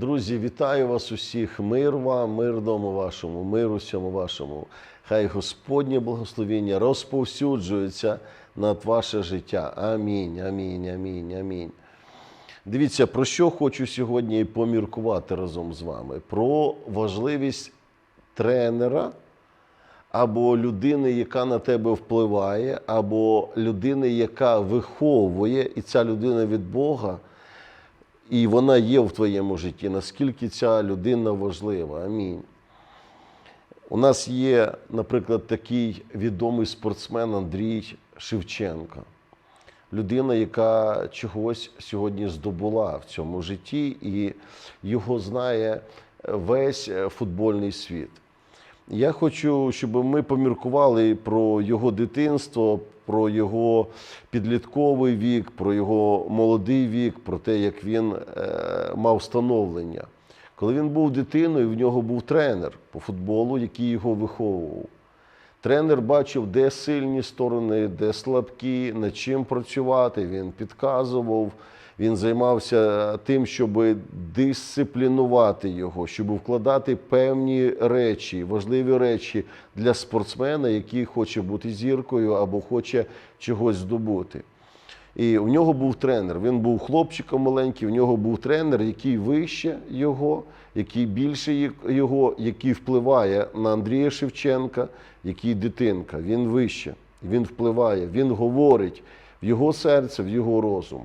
Друзі, вітаю вас усіх. Мир вам, мир дому вашому, мир усьому вашому. Хай Господнє благословіння розповсюджується над ваше життя. Амінь, амінь, амінь, амінь. Дивіться, про що хочу сьогодні поміркувати разом з вами: про важливість тренера або людини, яка на тебе впливає, або людини, яка виховує, і ця людина від Бога, і вона є в твоєму житті. Наскільки ця людина важлива? Амінь. У нас є, наприклад, такий відомий спортсмен Андрій Шевченко. Людина, яка чогось сьогодні здобула в цьому житті, і його знає весь футбольний світ. Я хочу, щоб ми поміркували про його дитинство, про його підлітковий вік, про його молодий вік, про те, як він е, мав становлення. Коли він був дитиною, в нього був тренер по футболу, який його виховував. Тренер бачив, де сильні сторони, де слабкі, над чим працювати. Він підказував, він займався тим, щоб дисциплінувати його, щоб вкладати певні речі, важливі речі для спортсмена, який хоче бути зіркою або хоче чогось здобути. І у нього був тренер. Він був хлопчиком маленький, у нього був тренер, який вище його, який більше його, який впливає на Андрія Шевченка, який дитинка. Він вище, він впливає, він говорить в його серце, в його розум.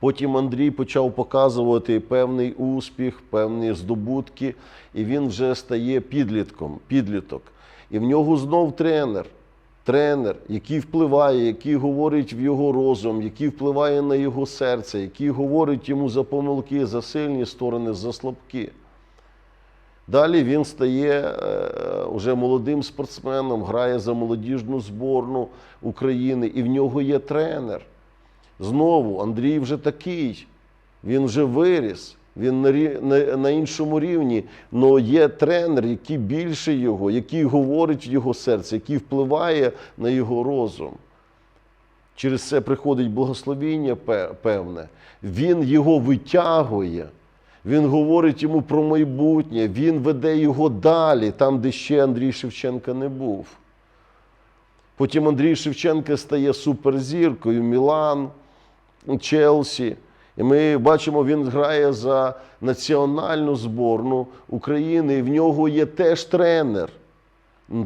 Потім Андрій почав показувати певний успіх, певні здобутки, і він вже стає підлітком, підліток. І в нього знов тренер тренер, який впливає, який говорить в його розум, який впливає на його серце, який говорить йому за помилки, за сильні сторони, за слабкі. Далі він стає е, уже молодим спортсменом, грає за молодіжну зборну України, і в нього є тренер. Знову Андрій вже такий, він вже виріс. Він на, іншому рівні, але є тренер, який більше його, який говорить в його серце, який впливає на його розум. Через це приходить благословіння певне. Він його витягує, він говорить йому про майбутнє, він веде його далі, там, де ще Андрій Шевченка не був. Потім Андрій Шевченка стає суперзіркою Мілан, Челсі. І ми бачимо, він грає за національну зборну України. І в нього є теж тренер.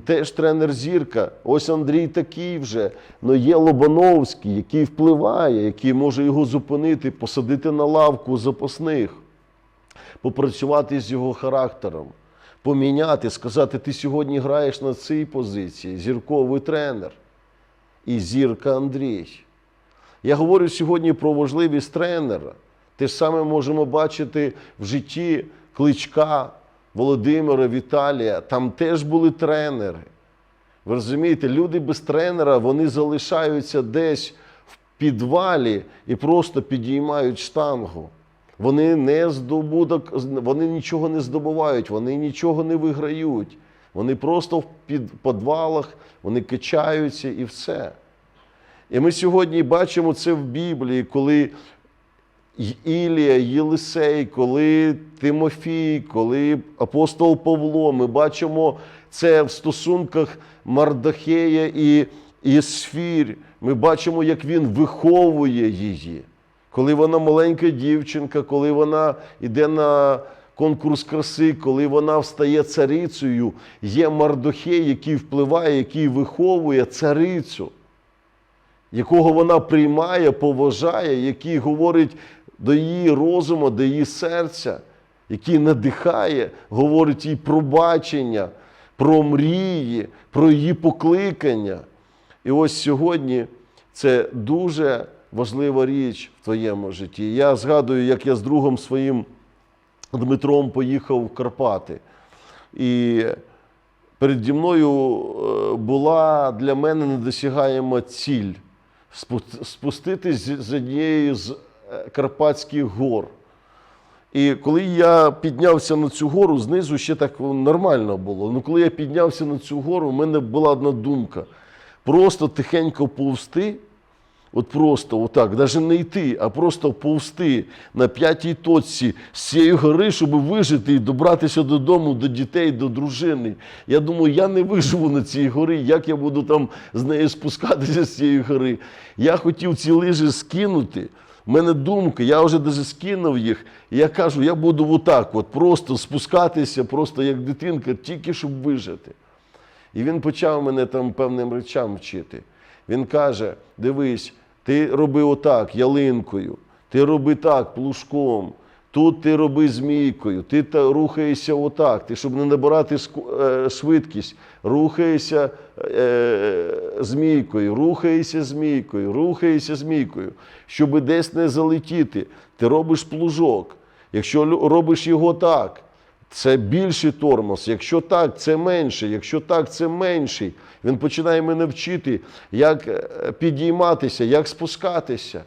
Теж тренер зірка. Ось Андрій такий вже. але є Лобановський, який впливає, який може його зупинити, посадити на лавку запасних, попрацювати з його характером, поміняти, сказати, ти сьогодні граєш на цій позиції, зірковий тренер. І зірка Андрій. Я говорю сьогодні про важливість тренера. Те ж саме можемо бачити в житті кличка Володимира Віталія. Там теж були тренери. Ви розумієте, люди без тренера вони залишаються десь в підвалі і просто підіймають штангу. Вони не здобудок, вони нічого не здобувають, вони нічого не виграють. Вони просто в підвалах, вони качаються і все. І ми сьогодні бачимо це в Біблії, коли Ілія, Єлисей, коли Тимофій, коли апостол Павло, ми бачимо це в стосунках Мардахея і Єсфір. Ми бачимо, як він виховує її. Коли вона маленька дівчинка, коли вона йде на конкурс краси, коли вона встає царицею, є Мардохей, який впливає, який виховує царицю якого вона приймає, поважає, який говорить до її розуму, до її серця, який надихає, говорить їй про бачення, про мрії, про її покликання. І ось сьогодні це дуже важлива річ в твоєму житті. Я згадую, як я з другом своїм Дмитром поїхав в Карпати. І переді мною була для мене недосягаєма ціль спуститись з однієї з Карпатських гор. І коли я піднявся на цю гору, знизу ще так нормально було. Ну коли я піднявся на цю гору, у мене була одна думка: просто тихенько повсти От просто отак, навіть не йти, а просто повсти на п'ятій точці з цієї гори, щоб вижити і добратися додому, до дітей, до дружини. Я думаю, я не виживу на цій горі, як я буду там з нею спускатися з цієї гори. Я хотів ці лижі скинути. У мене думка, я вже навіть скинув їх, і я кажу, я буду отак, от просто спускатися, просто як дитинка, тільки щоб вижити. І він почав мене там певним речам вчити. Він каже: дивись, ти роби отак, ялинкою, ти роби так, плужком, тут ти роби змійкою, ти та рухаєшся отак. Ти, щоб не набирати е, швидкість, рухаєшся е, змійкою, рухаєшся змійкою, рухаєшся змійкою. Щоб десь не залетіти, ти робиш плужок. Якщо робиш його так, це більший тормоз. Якщо так, це менше. Якщо так, це менший. Він починає мене вчити, як е, підійматися, як спускатися.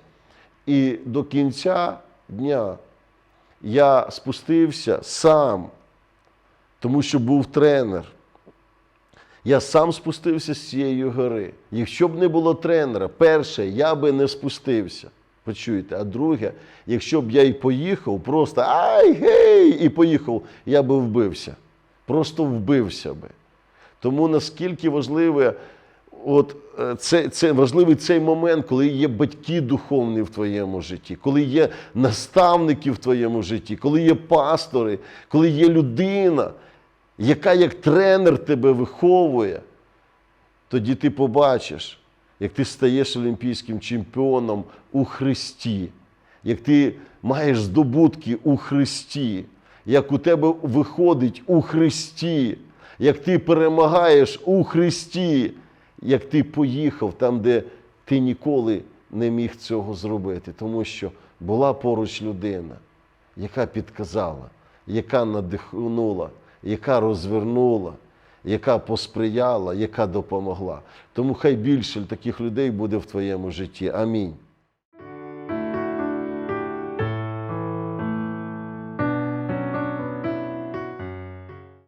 І до кінця дня я спустився сам, тому що був тренер. Я сам спустився з цієї гори. Якщо б не було тренера, перше, я би не спустився. Почуєте? А друге, якщо б я і поїхав, просто ай гей! І поїхав, я би вбився. Просто вбився би. Тому наскільки важливе, от е, це, це важливий цей момент, коли є батьки духовні в твоєму житті, коли є наставники в твоєму житті, коли є пастори, коли є людина, яка як тренер тебе виховує, тоді ти побачиш, як ти стаєш олімпійським чемпіоном у Христі, як ти маєш здобутки у Христі, як у тебе виходить у Христі, як ти перемагаєш у Христі, як ти поїхав там, де ти ніколи не міг цього зробити, тому що була поруч людина, яка підказала, яка надихнула, яка розвернула, яка посприяла, яка допомогла. Тому хай більше таких людей буде в твоєму житті. Амінь.